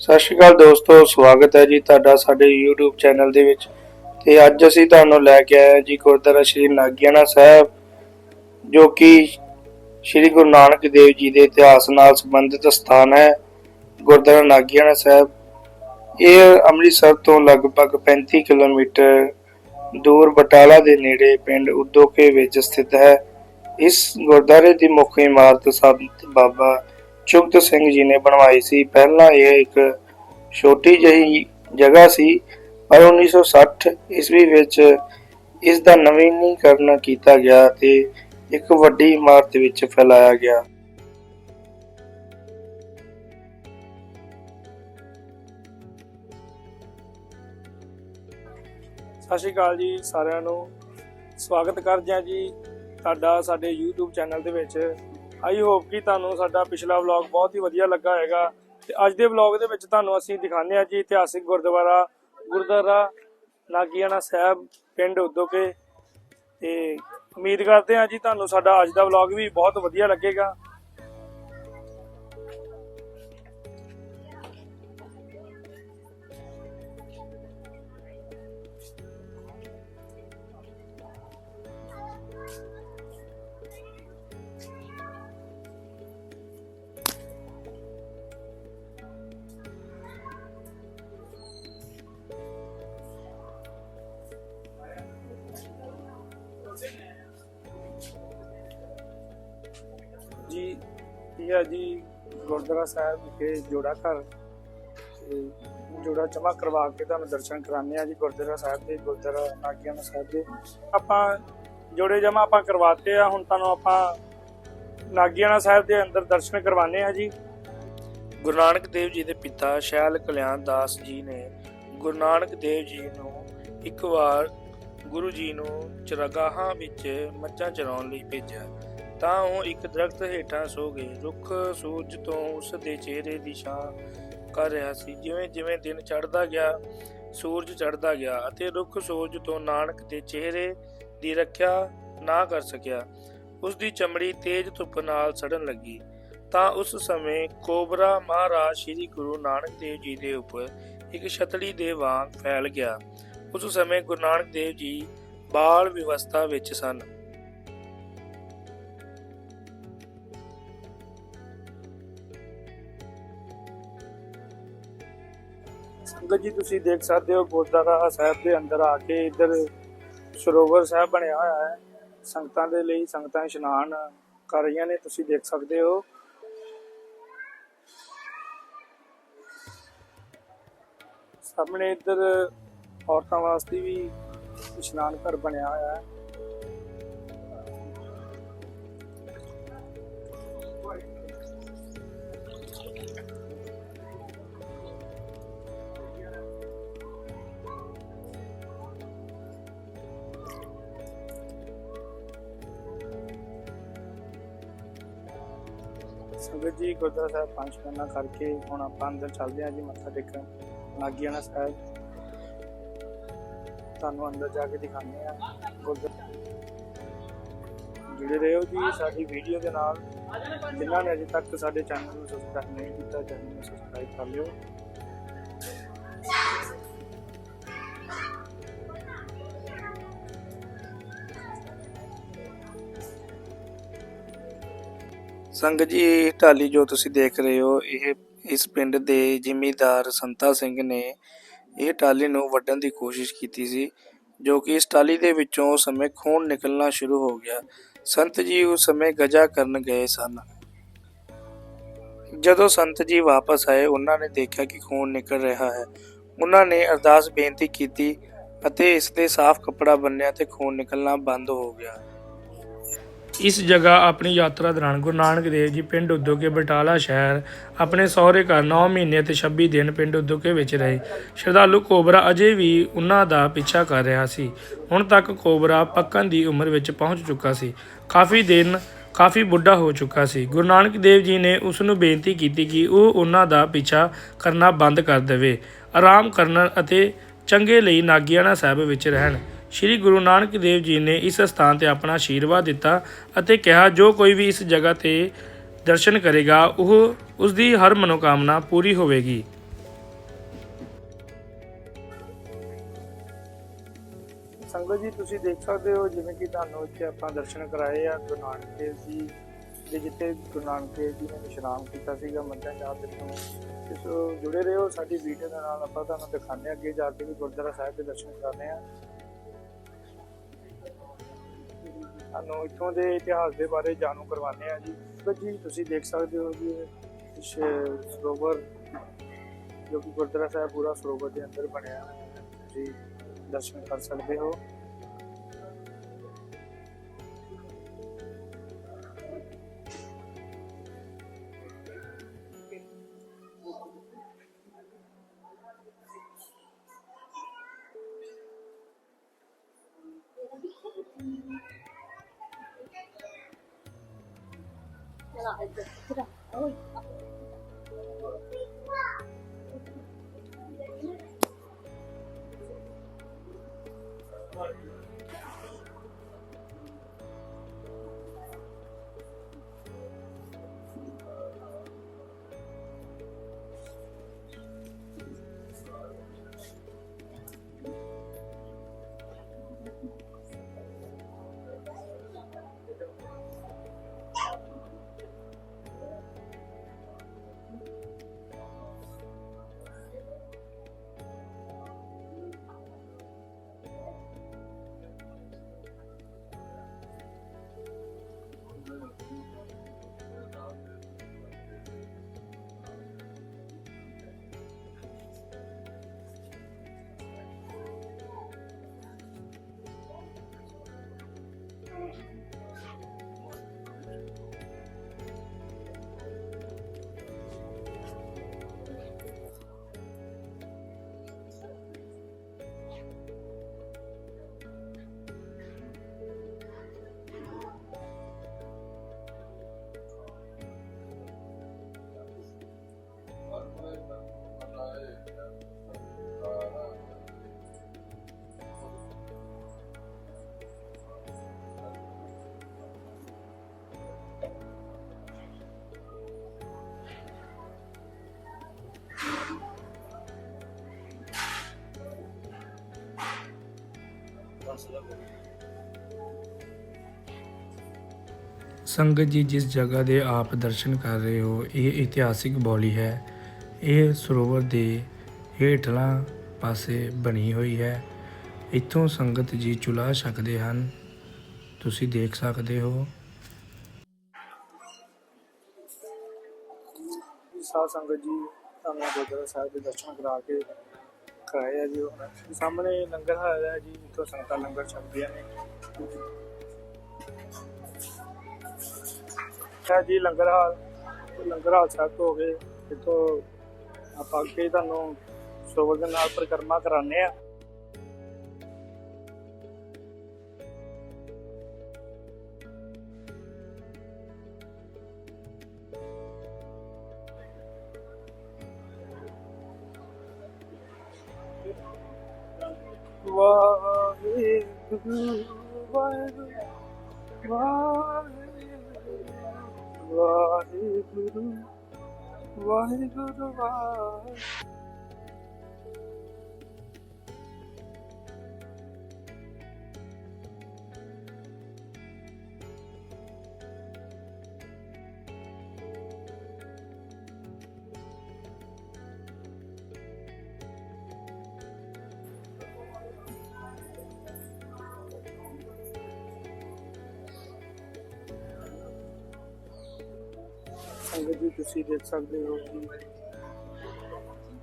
ਸਤਿ ਸ਼੍ਰੀ ਅਕਾਲ ਦੋਸਤੋ, ਸਵਾਗਤ ਹੈ ਜੀ ਤੁਹਾਡਾ ਸਾਡੇ YouTube ਚੈਨਲ ਦੇ ਵਿੱਚ। ਤੇ ਅੱਜ ਅਸੀਂ ਤੁਹਾਨੂੰ ਲੈ ਕੇ ਆਏ ਹਾਂ ਜੀ ਗੁਰਦੁਆਰਾ ਸ਼੍ਰੀ ਨਾਗਿਆਣਾ ਸਾਹਿਬ, ਜੋ ਕਿ ਸ਼੍ਰੀ ਗੁਰੂ ਨਾਨਕ ਦੇਵ ਜੀ ਦੇ ਇਤਿਹਾਸ ਨਾਲ ਸੰਬੰਧਿਤ ਸਥਾਨ ਹੈ, ਗੁਰਦੁਆਰਾ ਨਾਗਿਆਣਾ ਸਾਹਿਬ। ਇਹ ਅੰਮ੍ਰਿਤਸਰ ਤੋਂ ਲਗਭਗ 35 ਕਿਲੋਮੀਟਰ ਦੂਰ ਬਟਾਲਾ ਦੇ ਨੇੜੇ ਪਿੰਡ ਉਦੋਕੇ ਵਿੱਚ ਸਥਿਤ ਹੈ। ਇਸ ਗੁਰਦੁਆਰੇ ਦੀ ਮੁੱਖ ਇਮਾਰਤ ਸੰਤ ਬਾਬਾ ਚੁਗਤ ਸਿੰਘ ਜੀ ਨੇ ਬਣਵਾਈ ਸੀ। ਪਹਿਲਾਂ ਇਹ ਇੱਕ ਛੋਟੀ ਜਿਹੀ ਜਗ੍ਹਾ ਸੀ, ਪਰ 1960 ਈਸਵੀ ਵਿੱਚ ਇਸ ਦਾ ਨਵੀਨੀਕਰਨ ਕੀਤਾ ਗਿਆ ਤੇ ਇੱਕ ਵੱਡੀ ਇਮਾਰਤ ਵਿੱਚ ਫੈਲਾਇਆ ਗਿਆ। ਸਤਿ ਸ਼੍ਰੀ ਅਕਾਲ ਜੀ ਸਾਰਿਆਂ ਨੂੰ। ਸਵਾਗਤ ਕਰਦੇ ਹਾਂ ਜੀ ਤੁਹਾਡਾ ਸਾਡੇ YouTube ਚੈਨਲ ਦੇ ਵਿੱਚ। ਆਈ ਹੋਪ ਕਿ ਤੁਹਾਨੂੰ ਸਾਡਾ ਪਿਛਲਾ ਵਲੌਗ ਬਹੁਤ ਹੀ ਵਧੀਆ ਲੱਗਾ ਹੋਵੇਗਾ ਤੇ ਅੱਜ ਦੇ ਵਲੌਗ ਦੇ ਵਿੱਚ ਤੁਹਾਨੂੰ ਅਸੀਂ ਦਿਖਾਉਂਦੇ ਹਾਂ ਜੀ ਇਤਿਹਾਸਿਕ ਗੁਰਦੁਆਰਾ ਗੁਰਦੁਆਰਾ ਨਾਗੀਆਣਾ ਸਾਹਿਬ, ਪਿੰਡ ਉਦੋਕੇ। ਤੇ ਉਮੀਦ ਕਰਦੇ ਹਾਂ ਜੀ ਤੁਹਾਨੂੰ ਸਾਡਾ ਅੱਜ ਦਾ ਵਲੌਗ ਵੀ ਬਹੁਤ ਵਧੀਆ ਲੱਗੇਗਾ। ਹੈ ਜੀ, ਗੁਰਦੁਆਰਾ ਸਾਹਿਬ ਵਿਖੇ ਜੋੜਾ ਘਰ। ਜੋੜਾ ਜਮਾ ਕਰਵਾ ਕੇ ਤੁਹਾਨੂੰ ਦਰਸ਼ਨ ਕਰਾਉਂਦੇ ਆ ਜੀ, ਗੁਰਦੁਆਰਾ ਸਾਹਿਬ ਦੇ, ਗੁਰਦੁਆਰਾ ਨਾਗਿਆਣਾ ਸਾਹਿਬ ਦੇ। ਆਪਾਂ ਜੋੜੇ ਜਮਾ ਆਪਾਂ ਕਰਵਾਤੇ ਆ, ਹੁਣ ਤੁਹਾਨੂੰ ਆਪਾਂ ਨਾਗਿਆਣਾ ਸਾਹਿਬ ਦੇ ਅੰਦਰ ਦਰਸ਼ਨ ਕਰਵਾਉਂਦੇ ਆ ਜੀ। ਗੁਰੂ ਨਾਨਕ ਦੇਵ ਜੀ ਦੇ ਪਿਤਾ ਸ਼ੈਲ ਕਲਿਆਣ ਦਾਸ ਜੀ ਨੇ ਗੁਰੂ ਨਾਨਕ ਦੇਵ ਜੀ ਨੂੰ ਇੱਕ ਵਾਰ ਗੁਰੂ ਜੀ ਨੂੰ ਚਰਗਾਹਾਂ ਵਿੱਚ ਮੱਝਾਂ ਚਰਾਉਣ ਲਈ ਭੇਜਿਆ। ਤਾਂ ਉਹ ਇੱਕ ਦਰਖਤ ਹੇਠਾਂ ਸੋ ਗਏ ਰੁੱਖ ਸੂਰਜ ਤੋਂ ਉਸ ਦੇ ਚਿਹਰੇ ਦੀ ਛਾਂ ਕਰ ਰਿਹਾ ਸੀ। ਜਿਵੇਂ ਜਿਵੇਂ ਦਿਨ ਚੜ੍ਹਦਾ ਗਿਆ, ਸੂਰਜ ਚੜ੍ਹਦਾ ਗਿਆ ਅਤੇ ਰੁੱਖ ਸੂਰਜ ਤੋਂ ਨਾਨਕ ਦੇ ਚਿਹਰੇ ਦੀ ਰੱਖਿਆ ਨਾ ਕਰ ਸਕਿਆ, ਉਸ ਦੀ ਚਮੜੀ ਤੇਜ਼ ਧੁੱਪ ਨਾਲ ਸੜਨ ਲੱਗੀ। ਤਾਂ ਉਸ ਸਮੇਂ ਕੋਬਰਾ ਮਹਾਰਾਜ ਸ੍ਰੀ ਗੁਰੂ ਨਾਨਕ ਦੇਵ ਜੀ ਦੇ ਉੱਪਰ ਇੱਕ ਛਤੜੀ ਦੇ ਵਾਂਗ ਫੈਲ ਗਿਆ। ਉਸ ਸਮੇਂ ਗੁਰੂ ਨਾਨਕ ਦੇਵ ਜੀ ਬਾਲ ਵਿਵਸਥਾ ਵਿੱਚ ਸਨ। ਸੰਗਤ ਜੀ, ਤੁਸੀਂ ਦੇਖ ਸਕਦੇ ਹੋ ਗੁਰਦੁਆਰਾ ਸਾਹਿਬ ਦੇ ਅੰਦਰ ਆ ਕੇ ਇੱਧਰ ਸਰੋਵਰ ਸਾਹਿਬ ਬਣਿਆ ਹੋਇਆ ਹੈ। ਸੰਗਤਾਂ ਦੇ ਲਈ ਸੰਗਤਾਂ ਇਸ਼ਨਾਨ ਕਰ ਰਹੀਆਂ ਨੇ, ਤੁਸੀਂ ਦੇਖ ਸਕਦੇ ਹੋ। ਸਾਹਮਣੇ ਇੱਧਰ ਔਰਤਾਂ ਵਾਸਤੇ ਵੀ ਇਸ਼ਨਾਨ ਘਰ ਬਣਿਆ ਹੋਇਆ ਹੈ। ਸੰਗਤ ਜੀ, ਗੁਰਦੁਆਰਾ ਸਾਹਿਬ ਪੰਜ ਕਰਨਾ ਕਰਕੇ ਹੁਣ ਆਪਾਂ ਅੰਦਰ ਚੱਲਦੇ ਹਾਂ ਜੀ, ਮੱਥਾ ਟੇਕਣ। ਨਾਗਿਆਣਾ ਸਾਹਿਬ। ਤੁਹਾਨੂੰ ਅੰਦਰ ਜਾ ਕੇ ਦਿਖਾਉਂਦੇ ਆ ਗੁਰਦੁਆਰਾ ਜੁੜੇ ਰਹੋ ਜੀ ਸਾਡੀ ਵੀਡੀਓ ਦੇ ਨਾਲ। ਜਿਨ੍ਹਾਂ ਨੇ ਅਜੇ ਤੱਕ ਸਾਡੇ ਚੈਨਲ ਨੂੰ ਸਬਸਕ੍ਰਾਈਬ ਨਹੀਂ ਕੀਤਾ, ਚੈਨਲ ਨੂੰ ਸਬਸਕ੍ਰਾਈਬ ਕਰ ਲਿਓ। ਸੰਗਤ ਜੀ ਇਹ ਢਾਲੀ ਜੋ ਤੁਸੀਂ ਦੇਖ ਰਹੇ ਹੋ, ਇਹ ਇਸ ਪਿੰਡ ਦੇ ਜ਼ਿਮੀਦਾਰ ਸੰਤਾ ਸਿੰਘ ਨੇ ਇਹ ਟਾਲੀ ਨੂੰ ਵੱਢਣ ਦੀ ਕੋਸ਼ਿਸ਼ ਕੀਤੀ ਸੀ, ਜੋ ਕਿ ਇਸ ਟਾਲੀ ਦੇ ਵਿੱਚੋਂ ਉਸ ਸਮੇਂ ਖੂਨ ਨਿਕਲਣਾ ਸ਼ੁਰੂ ਹੋ ਗਿਆ। ਸੰਤ ਜੀ ਉਸ ਸਮੇਂ ਗਜਾ ਕਰਨ ਗਏ ਸਨ। ਜਦੋਂ ਸੰਤ ਜੀ ਵਾਪਸ ਆਏ, ਉਹਨਾਂ ਨੇ ਦੇਖਿਆ ਕਿ ਖੂਨ ਨਿਕਲ ਰਿਹਾ ਹੈ। ਉਹਨਾਂ ਨੇ ਅਰਦਾਸ ਬੇਨਤੀ ਕੀਤੀ ਅਤੇ ਇਸ ਤੇ ਸਾਫ਼ ਕੱਪੜਾ ਬੰਨਿਆ ਤੇ ਖੂਨ ਨਿਕਲਣਾ ਬੰਦ ਹੋ ਗਿਆ। ਇਸ ਜਗ੍ਹਾ ਆਪਣੀ ਯਾਤਰਾ ਦੌਰਾਨ ਗੁਰੂ ਨਾਨਕ ਦੇਵ ਜੀ ਪਿੰਡ ਉਦੋਕੇ ਬਟਾਲਾ ਸ਼ਹਿਰ ਆਪਣੇ ਸਹੁਰੇ ਘਰ 9 ਮਹੀਨੇ ਤੇ 26 ਦਿਨ ਪਿੰਡ ਉਦੋਕੇ ਵਿੱਚ ਰਹੇ। ਸ਼ਰਧਾਲੂ ਕੋਬਰਾ ਅਜੇ ਵੀ ਉਹਨਾਂ ਦਾ ਪਿੱਛਾ ਕਰ ਰਿਹਾ ਸੀ। ਹੁਣ ਤੱਕ ਕੋਬਰਾ ਪੱਕਣ ਦੀ ਉਮਰ ਵਿੱਚ ਪਹੁੰਚ ਚੁੱਕਾ ਸੀ। ਕਾਫੀ ਦਿਨ ਕਾਫੀ ਬੁੱਢਾ ਹੋ ਚੁੱਕਾ ਸੀ। ਗੁਰੂ ਨਾਨਕ ਦੇਵ ਜੀ ਨੇ ਉਸ ਨੂੰ ਬੇਨਤੀ ਕੀਤੀ ਕਿ ਉਹ ਉਹਨਾਂ ਦਾ ਪਿੱਛਾ ਕਰਨਾ ਬੰਦ ਕਰ ਦੇਵੇ। ਆਰਾਮ ਕਰਨ ਅਤੇ ਚੰਗੇ ਲਈ ਨਾਗਿਆਣਾ ਸਾਹਿਬ ਵਿੱਚ ਰਹਿਣ। ਸ੍ਰੀ ਗੁਰੂ ਨਾਨਕ ਦੇਵ ਜੀ ਨੇ ਇਸ ਸਥਾਨ ਤੇ ਆਪਣਾ ਆਸ਼ੀਰਵਾਦ ਦਿੱਤਾ ਅਤੇ ਕਿਹਾ, ਜੋ ਕੋਈ ਵੀ ਇਸ ਜਗ੍ਹਾ ਤੇ ਦਰਸ਼ਨ ਕਰੇਗਾ, ਉਹ ਉਸ ਦੀ ਹਰ ਮਨੋਕਾਮਨਾ ਪੂਰੀ ਹੋਵੇਗੀ। ਸੰਗਤ ਜੀ, ਤੁਸੀਂ ਦੇਖ ਸਕਦੇ ਹੋ ਜਿਵੇਂ ਕਿ ਤੁਹਾਨੂੰ ਇੱਥੇ ਆਪਾਂ ਦਰਸ਼ਨ ਕਰਾਏ ਆ ਗੁਰੂ ਨਾਨਕ ਦੇਵ ਜੀ ਦੇ, ਜਿੱਥੇ ਗੁਰੂ ਨਾਨਕ ਦੇਵ ਜੀ ਨੇ ਵਿਸ਼ਰਾਮ ਕੀਤਾ ਸੀਗਾ ਮੰਦਰ ਸਾਹਿਬ ਦੇ ਤੋਂ ਸੋ ਜੁੜੇ ਰਹੋ, ਸਾਡੀ ਵੀਡੀਓ ਦੇ ਨਾਲ ਆਪਾਂ ਤੁਹਾਨੂੰ ਦਿਖਾਉਂਦੇ ਅੱਗੇ ਜਾ ਕੇ ਵੀ ਗੁਰਦੁਆਰਾ ਸਾਹਿਬ ਦੇ ਦਰਸ਼ਨ ਕਰਦੇ ਆ ਤੁਹਾਨੂੰ ਇੱਥੋਂ ਦੇ ਇਤਿਹਾਸ ਦੇ ਬਾਰੇ ਜਾਣੂ ਕਰਵਾਉਂਦੇ ਆ ਜੀ। ਸੰਗਤ ਜੀ, ਤੁਸੀਂ ਦੇਖ ਸਕਦੇ ਹੋ ਜੀ ਸਰੋਵਰ, ਜੋ ਕਿ ਗੁਰਦੁਆਰਾ ਸਾਹਿਬ ਪੂਰਾ ਸਰੋਵਰ ਦੇ ਅੰਦਰ ਬਣਿਆ ਹੈ। ਤੁਸੀਂ ਦਰਸ਼ਨ ਕਰ ਸਕਦੇ ਹੋ। 孩对，知道。ਸੰਗਤ ਜੀ ਜਿਸ ਜਗ੍ਹਾ ਦੇ ਆਪ ਦਰਸ਼ਨ ਕਰ ਰਹੇ ਹੋ ਇਹ ਇਤਿਹਾਸਿਕ ਬੌਲੀ ਹੈ। ਇਹ ਸਰੋਵਰ ਦੇ ਹੇਠਲਾ ਪਾਸੇ ਬਣੀ ਹੋਈ ਹੈ। ਇੱਥੋਂ ਸੰਗਤ ਜੀ ਚੁਲਾ ਛਕਦੇ ਹਨ। ਤੁਸੀਂ ਦੇਖ ਸਕਦੇ ਹੋ। ਸਾਧ ਸੰਗਤ ਜੀ, ਤੁਹਾਨੂੰ ਗੁਰਦੁਆਰਾ ਸਾਹਿਬ ਦੇ ਦਰਸ਼ਨ ਕਰਾ ਕੇ ਕਰਾਏ ਜੀ। ਸਾਹਮਣੇ ਲੰਗਰ ਹਾਲ ਹੈ ਜੀ, ਇੱਥੋਂ ਸੰਗਤਾਂ ਲੰਗਰ ਛਕਦੀਆਂ ਨੇ। ਹੈ ਜੀ, ਲੰਗਰ ਹਾਲ। ਲੰਗਰ ਹਾਲ ਸਾਹਿਬ ਤੋਂ ਹੋ ਗਏ। ਇੱਥੋਂ ਆਪਾਂ ਅੱਗੇ ਤੁਹਾਨੂੰ ਸਰੋਵਰ ਦੇ ਨਾਲ ਪਰਿਕਰਮਾ ਕਰਾਉਂਦੇ ਆ Waheguru Waheguru Waheguru why do the rise? ਸੰਗਤ ਜੀ ਤੁਸੀਂ ਦੇਖ ਸਕਦੇ ਹੋ ਕਿ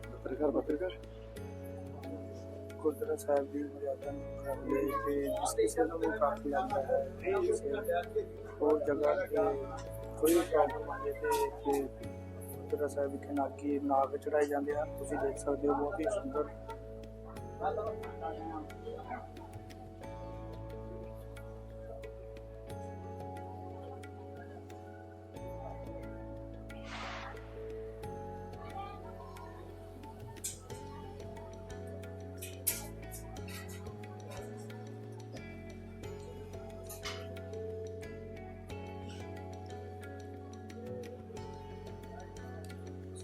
ਪੱਤਰਕਾਰ ਪੱਤਰਕਾਰ। ਗੁਰਦੁਆਰਾ ਸਾਹਿਬ ਦੀ ਮਰਿਆਦਾ ਨੂੰ ਕਰਦੇ ਤੇ ਜਿਸ ਕਿਸੇ ਨੂੰ ਕੱਖ ਲੱਗਦਾ ਹੈ ਹੋਰ ਜਗ੍ਹਾ ਤੇ ਕੋਈ ਪ੍ਰੋਬਲਮ ਆਵੇ ਤੇ ਇੱਥੇ ਗੁਰਦੁਆਰਾ ਸਾਹਿਬ ਵਿਖੇ ਨਾਗੀ ਨਾਗ ਚੜਾਏ ਜਾਂਦੇ ਹਨ। ਤੁਸੀਂ ਦੇਖ ਸਕਦੇ ਹੋ ਬਹੁਤ ਹੀ ਸੁੰਦਰ।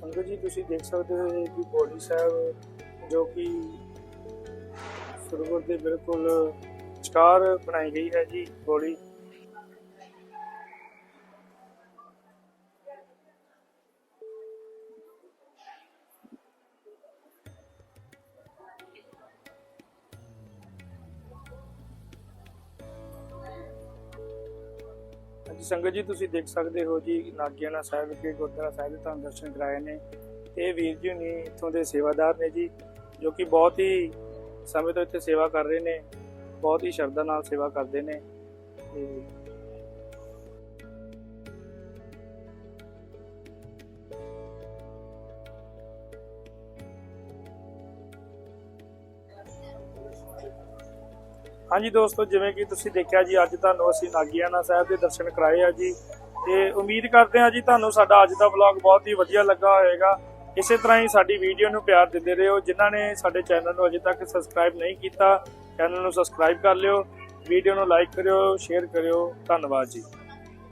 ਸੰਗਤ ਜੀ, ਤੁਸੀਂ ਦੇਖ ਸਕਦੇ ਹੋ ਇਹ ਕਿ ਬੋਲੀ ਸਾਹਿਬ ਜੋ ਕਿ ਸਰੋਵਰ ਦੇ ਬਿਲਕੁਲ ਸਟਾਰ ਬਣਾਈ ਗਈ ਹੈ ਜੀ ਗੋਲੀ ਸੰਗਤ ਜੀ, ਤੁਸੀਂ ਦੇਖ ਸਕਦੇ ਹੋ ਜੀ, ਨਾਗਿਆਣਾ ਸਾਹਿਬ ਵਿਖੇ ਗੁਰਦੁਆਰਾ ਸਾਹਿਬ ਦੇ ਤੁਹਾਨੂੰ ਦਰਸ਼ਨ ਕਰਾਏ ਨੇ। ਇਹ ਵੀਰ ਜੀ ਨੇ ਇੱਥੋਂ ਦੇ ਸੇਵਾਦਾਰ ਨੇ ਜੀ, ਜੋ ਕਿ ਬਹੁਤ ਹੀ ਸਮੇਂ ਤੋਂ ਇੱਥੇ ਸੇਵਾ ਕਰ ਰਹੇ ਨੇ, ਬਹੁਤ ਹੀ ਸ਼ਰਧਾ ਨਾਲ ਸੇਵਾ ਕਰਦੇ ਨੇ। ਤੇ ਹਾਂਜੀ ਦੋਸਤੋ, ਜਿਵੇਂ ਕਿ ਤੁਸੀਂ ਦੇਖਿਆ ਜੀ, ਅੱਜ ਤੁਹਾਨੂੰ ਅਸੀਂ ਨਾਗੀਆਣਾ ਸਾਹਿਬ ਦੇ ਦਰਸ਼ਨ ਕਰਾਏ ਆ ਜੀ। ਤੇ ਉਮੀਦ ਕਰਦੇ ਹਾਂ ਜੀ, ਤੁਹਾਨੂੰ ਸਾਡਾ ਅੱਜ ਦਾ ਵਲੌਗ ਬਹੁਤ ਹੀ ਵਧੀਆ ਲੱਗਾ ਹੋਵੇਗਾ। ਇਸੇ ਤਰ੍ਹਾਂ ਹੀ ਸਾਡੀ ਵੀਡੀਓ ਨੂੰ ਪਿਆਰ ਦਿੰਦੇ ਰਹੋ। ਜਿਨ੍ਹਾਂ ਨੇ ਸਾਡੇ ਚੈਨਲ ਨੂੰ ਅਜੇ ਤੱਕ ਸਬਸਕ੍ਰਾਈਬ ਨਹੀਂ ਕੀਤਾ ਚੈਨਲ ਨੂੰ ਸਬਸਕ੍ਰਾਈਬ ਕਰ ਲਿਓ। ਵੀਡੀਓ ਨੂੰ ਲਾਈਕ ਕਰਿਓ ਸ਼ੇਅਰ ਕਰਿਓ। ਧੰਨਵਾਦ ਜੀ।